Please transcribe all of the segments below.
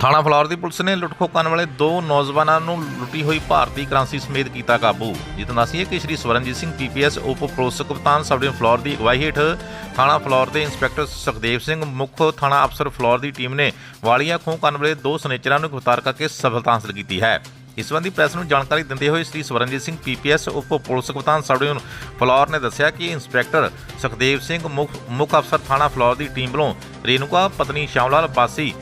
ਥਾਣਾ ਫਲੌਰ ਦੀ ਪੁਲਿਸ ਨੇ ਲੁੱਟਖੋ ਕਰਨ ਵਾਲੇ ਦੋ ਨੌਜਵਾਨਾਂ ਨੂੰ ਲੁੱਟੀ ਹੋਈ ਭਾਰਤੀ ਕਰੰਸੀ ਸਮੇਤ ਕੀਤਾ ਕਾਬੂ। ਜਿਤਨਾ ਸੀ ਕਿ ਸ਼੍ਰੀ ਸਵਰਨਜੀਤ ਸਿੰਘ ਪੀਪੀਐਸ, ਉਪ ਪੁਲਿਸ ਕਪਤਾਨ ਸਬ ਡਿਵੀਜ਼ਨ ਫਲੌਰ ਦੀ ਅਗਵਾਈ ਹੇਠ ਥਾਣਾ ਫਲੌਰ ਦੇ ਇੰਸਪੈਕਟਰ ਸੁਖਦੇਵ ਸਿੰਘ, ਮੁੱਖ ਥਾਣਾ ਅਫਸਰ ਫਲੌਰ ਦੀ ਟੀਮ ਨੇ ਵਾਲੀਆਂ ਖੋਹ ਕਰਨ ਵਾਲੇ ਦੋ ਸਨੇਚਰਾਂ ਨੂੰ ਗ੍ਰਿਫਤਾਰ ਕਰਕੇ ਸਫਲਤਾ ਹਾਸਲ ਕੀਤੀ ਹੈ। ਇਸ ਸੰਬੰਧੀ ਪ੍ਰੈਸ ਨੂੰ ਜਾਣਕਾਰੀ ਦਿੰਦੇ ਹੋਏ ਸ੍ਰੀ ਸਵਰਨਜੀਤ ਸਿੰਘ ਪੀਪੀਐਸ, ਉਪ ਪੁਲਿਸ ਕਪਤਾਨ ਸਬ ਡਿਵੀਜ਼ਨ ਫਲੌਰ ਨੇ ਦੱਸਿਆ ਕਿ ਇੰਸਪੈਕਟਰ ਸੁਖਦੇਵ ਸਿੰਘ, ਮੁੱਖ ਮੁੱਖ ਅਫਸਰ ਥਾਣਾ ਫਲੌਰ ਦੀ ਟੀਮ ਵੱਲੋਂ ਰੇਨੂਕਾ ਪਤਨੀ ਸ਼ਾਮਲਾਲ ਬਾਸੀ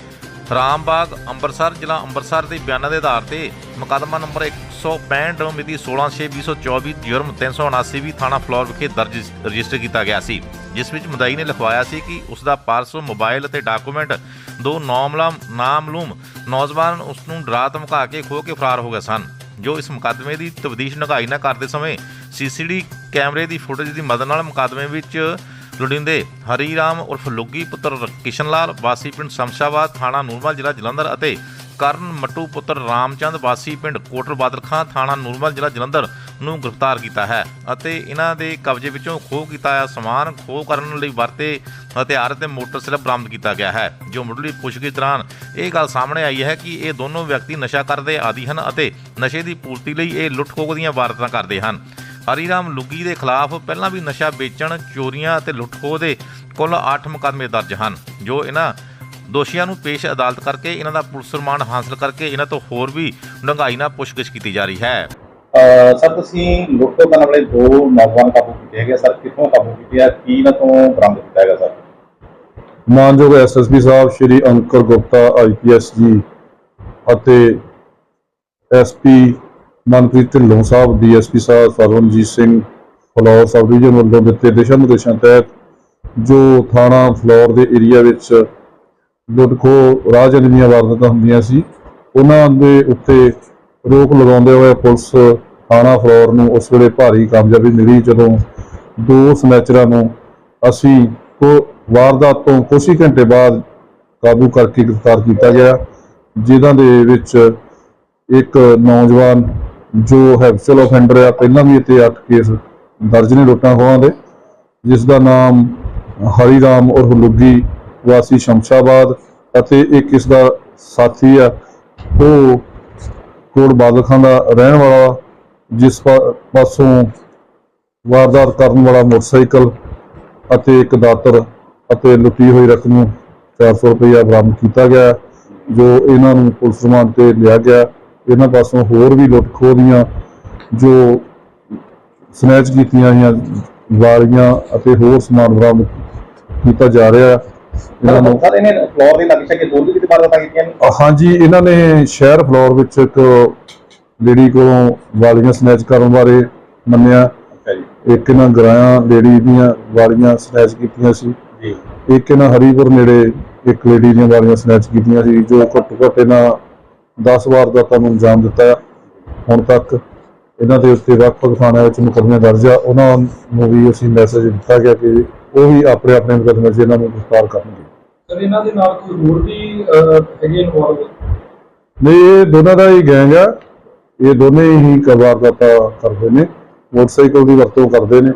ਰਾਮਬਾਗ, ਅੰਮ੍ਰਿਤਸਰ, ਜ਼ਿਲ੍ਹਾ ਅੰਮ੍ਰਿਤਸਰ ਦੇ ਬਿਆਨਾਂ ਦੇ ਆਧਾਰ ਤੇ ਮੁਕੱਦਮਾ ਨੰਬਰ 165 ਮਿਤੀ 16/6/2024 ਜੁਰਮ 379 ਵੀ ਥਾਣਾ ਫਲੌਰ ਵਿਖੇ ਦਰਜ ਰਜਿਸਟਰ ਕੀਤਾ ਗਿਆ ਸੀ, ਜਿਸ ਵਿੱਚ ਮਦਾਈ ਨੇ ਲਿਖਵਾਇਆ ਸੀ ਕਿ ਉਸ ਦਾ ਪਰਸ ਮੋਬਾਈਲ ਅਤੇ ਡਾਕੂਮੈਂਟ ਦੋ ਨਾਮਲਾ ਨਾਮਲੂਮ ਨੌਜਵਾਨ ਉਸ ਨੂੰ ਡਰਾ ਧਮਕਾ ਕੇ ਖੋਹ ਕੇ ਫਰਾਰ ਹੋ ਗਏ ਸਨ, ਜੋ ਇਸ ਮੁਕੱਦਮੇ ਦੀ ਤਬਦੀਸ਼ ਨਗਾਈ ਨਾ ਕਰਦੇ ਸਮੇਂ ਸੀਸੀਡੀ ਕੈਮਰੇ ਦੀ ਫੁਟੇਜ ਦੀ ਮਦਦ ਨਾਲ ਮੁਕੱਦਮੇ ਵਿੱਚ ਲੋੜੀਂਦੇ ਹਰੀ ਰਾਮ ਉਰਫ ਲੁੱਗੀ ਪੁੱਤਰ ਕਿਸ਼ਨ ਲਾਲ ਵਾਸੀ ਪਿੰਡ ਸ਼ਮਸ਼ਾਬਾਦ ਥਾਣਾ ਨੂਰਮਲ ਜ਼ਿਲ੍ਹਾ ਜਲੰਧਰ ਅਤੇ ਕਰਨ ਮੱਟੂ ਪੁੱਤਰ ਰਾਮਚੰਦ, ਵਾਸੀ ਪਿੰਡ ਕੋਟਰ ਬਾਦਲ ਖਾਂ ਥਾਣਾ ਨੂਰਮਲ ਜ਼ਿਲ੍ਹਾ ਜਲੰਧਰ ਨੂੰ ਗ੍ਰਿਫਤਾਰ ਕੀਤਾ ਹੈ ਅਤੇ ਇਹਨਾਂ ਦੇ ਕਬਜ਼ੇ ਵਿੱਚੋਂ ਖੋਹ ਕੀਤਾ ਹੋਇਆ ਸਮਾਨ ਖੋਹ ਕਰਨ ਲਈ ਵਰਤੇ ਹਥਿਆਰ ਅਤੇ ਮੋਟਰਸਾਈਕਲ ਬਰਾਮਦ ਕੀਤਾ ਗਿਆ ਹੈ, ਜੋ ਮੁੱਢਲੀ ਪੁੱਛਗਿੱਛ ਦੌਰਾਨ ਇਹ ਗੱਲ ਸਾਹਮਣੇ ਆਈ ਹੈ ਕਿ ਇਹ ਦੋਨੋਂ ਵਿਅਕਤੀ ਨਸ਼ਾ ਕਰਦੇ ਆਦੀ ਹਨ ਅਤੇ ਨਸ਼ੇ ਦੀ ਪੂਰਤੀ ਲਈ ਇਹ ਲੁੱਟ-ਖੋਹ ਦੀਆਂ ਵਾਰਤਾਂ ਕਰਦੇ ਹਨ। ਹਰੀਰਾਮ ਲੁੱਗੀ ਦੇ ਖਿਲਾਫ ਪਹਿਲਾਂ ਵੀ ਨਸ਼ਾ ਵੇਚਣ ਚੋਰੀਆਂ ਅਤੇ ਲੁੱਟ-ਖੋਹ ਦੇ ਕੁੱਲ 8 ਮੁਕੱਦਮੇ ਦਰਜ ਹਨ ਜੋ ਇਹਨਾਂ ਦੋਸ਼ੀਆਂ ਨੂੰ ਪੇਸ਼ ਅਦਾਲਤ ਕਰਕੇ ਇਹਨਾਂ ਦਾ ਪੁਲਿਸ ਰਿਮਾਂਡ ਹਾਸਲ ਕਰਕੇ ਇਹਨਾਂ ਤੋਂ ਹੋਰ ਵੀ ਡੂੰਘਾਈ ਨਾਲ ਪੁੱਛਗਿੱਛ ਕੀਤੀ ਜਾ ਰਹੀ ਹੈ ਸਰ ਤੁਸੀਂ ਲੁੱਟ ਕਰਨ ਵਾਲੇ ਦੋ ਨੌਜਵਾਨ ਕਾਬੂ ਕੀਤੇ ਹੈਗੇ। ਸਰ ਕਿੱਥੋਂ ਕਾਬੂ ਕੀਤੇ ਆ ਕੀ ਇਹਨਾਂ ਤੋਂ ਬਰਾਮਦ ਕੀਤਾ ਹੈਗਾ ਸਰ ਮਾਨਯੋਗ ਐਸਐਸਪੀ ਸਾਹਿਬ ਸ਼੍ਰੀ ਅੰਕਰ ਗੁਪਤਾ ਆਈਪੀਐਸ ਜੀ ਅਤੇ ਐਸਪੀ ਮਨਪ੍ਰੀਤ ਢਿੱਲੋਂ ਸਾਹਿਬ, ਡੀਐਸਪੀ ਸਾਹਿਬ ਸਰਵਨਜੀਤ ਸਿੰਘ ਫਲੋਰ ਸਬ ਡਿਵੀਜ਼ਨ ਵੱਲੋਂ ਦਿੱਤੇ ਦਿਸ਼ਾ ਨਿਰਦੇਸ਼ਾਂ ਤਹਿਤ ਜੋ ਥਾਣਾ ਫਲੋਰ ਦੇ ਏਰੀਆ ਵਿੱਚ ਲੁੱਟਖੋ ਰਾਜਨ ਦੀਆਂ ਵਾਰਦਾਤਾਂ ਹੁੰਦੀਆਂ ਸੀ, ਉਹਨਾਂ ਦੇ ਉੱਤੇ ਰੋਕ ਲਗਾਉਂਦੇ ਹੋਏ ਪੁਲਿਸ ਥਾਣਾ ਫਲੋਰ ਨੂੰ ਉਸ ਵੇਲੇ ਭਾਰੀ ਕਾਮਯਾਬੀ ਮਿਲੀ, ਜਦੋਂ ਦੋ ਸਨੈਚਰਾਂ ਨੂੰ ਅਸੀਂ ਕੋ ਵਾਰਦਾਤ ਤੋਂ ਕੁਝ ਹੀ ਘੰਟੇ ਬਾਅਦ ਕਾਬੂ ਕਰਕੇ ਗ੍ਰਿਫਤਾਰ ਕੀਤਾ ਗਿਆ, ਜਿਨ੍ਹਾਂ ਦੇ ਵਿੱਚ ਇੱਕ ਨੌਜਵਾਨ ਜੋ ਹੈਬਚੁਅਲ ਆਫੈਂਡਰ ਆ, ਪਹਿਲਾਂ ਵੀ ਇੱਥੇ 8 ਕੇਸ ਦਰਜ ਨੇ ਲੁੱਟਾਂ ਖੋਹਾਂ ਦੇ, ਜਿਸ ਦਾ ਨਾਮ ਹਰੀ ਰਾਮ ਔਰ ਲੁੱਗੀ ਵਾਸੀ ਸ਼ਮਸ਼ਾਬਾਦ ਅਤੇ ਇੱਕ ਇਸ ਦਾ ਸਾਥੀ ਆ, ਉਹ ਕੋਟ ਬਾਦਲ ਖਾਨ ਦਾ ਰਹਿਣ ਵਾਲਾ, ਜਿਸ ਪਾਸੋਂ ਵਾਰਦਾਤ ਕਰਨ ਵਾਲਾ ਮੋਟਰਸਾਈਕਲ ਅਤੇ ਇੱਕ ਦਾਤਰ ਅਤੇ ਲੁੱਟੀ ਹੋਈ ਰਕਮ 400 ਰੁਪਇਆ ਬਰਾਮਦ ਕੀਤਾ ਗਿਆ, ਜੋ ਇਹਨਾਂ ਨੂੰ ਪੁਲਿਸ ਰਿਮਾਂਡ ਤੇ ਲਿਆ ਗਿਆ। ਇਹਨਾਂ ਪਾਸੋਂ ਹੋਰ ਵੀ ਲੁੱਟ ਖੋਹ ਦੀਆਂ ਜੋ ਸਨੈਚ ਕੀਤੀਆਂ ਹੋਈਆਂ ਵਾਲੀਆਂ ਅਤੇ ਹੋਰ ਸਮਾਨ ਬਰਾਮਦ ਕੀਤਾ ਜਾ ਰਿਹਾ ਹੈ। ਇਹਨਾਂ ਨੂੰ ਸਰ ਇਹਨੇ ਫਲੋਰ ਦੇ ਨਕਸ਼ੇ ਕੇ ਦੋ ਵੀ ਕਿਤੇ ਵਾਰਦਾਤਾਂ ਕੀਤੀਆਂ ਨੇ? ਹਾਂਜੀ ਇਹਨਾਂ ਨੇ ਸ਼ਹਿਰ ਫਲੋਰ ਵਿੱਚ ਇੱਕ ਲੇਡੀ ਕੋਲੋਂ ਵਾਲੀਆਂ ਸਨੈਚ ਕਰਨ ਬਾਰੇ ਮੰਨਿਆ। ਇੱਕ ਇਹਨਾਂ ਗਰਾਇਆ ਲੇਡੀ ਦੀਆਂ ਵਾਲੀਆਂ ਸਨੈਚ ਕੀਤੀਆਂ ਸੀ। ਜੀ। ਇੱਕ ਇਹਨਾਂ ਹਰੀਪੁਰ ਨੇੜੇ ਇੱਕ ਲੇਡੀ ਦੀਆਂ ਵਾਲੀਆਂ ਸਨੈਚ ਕੀਤੀਆਂ ਸੀ ਜੋ ਘੱਟੋ ਘੱਟ ਇਹਨਾਂ 10 ਵਾਰਦਾਤਾਂ ਨੂੰ ਅੰਜਾਮ ਦਿੱਤਾ ਹੁਣ ਤੱਕ ਇਹਨਾਂ ਦੇ ਉੱਤੇ ਵੱਖ-ਵੱਖ ਥਾਣਿਆਂ ਵਿੱਚ ਮੁਕੱਦਮੇ ਦਰਜ ਆ। ਉਹਨਾਂ ਨੂੰ ਵੀ ਅਸੀਂ ਮੈਸੇਜ ਦਿੱਤਾ ਗਿਆ ਕਿ ਉਹ ਵੀ ਆਪਣੇ ਆਪਣੇ ਮੁਕੱਦਮੇ 'ਚ ਇਹਨਾਂ ਨੂੰ ਗ੍ਰਿਫਤਾਰ ਕਰਨਗੇ। ਸਰ ਇਹਨਾਂ ਦੇ ਨਾਲ ਕੋਈ ਹੋਰ ਵੀ ਅਹ, ਹੈਗੇ ਇਨਵੋਲਵ ਨਹੀਂ ਇਹ ਦੋਨਾਂ ਦਾ ਹੀ ਗੈਂਗ ਆ। ਇਹ ਦੋਨੇ ਹੀ ਵਾਰਦਾਤਾਂ ਕਰਦੇ ਨੇ। ਮੋਟਰਸਾਈਕਲ ਦੀ ਵਰਤੋਂ ਕਰਦੇ ਨੇ।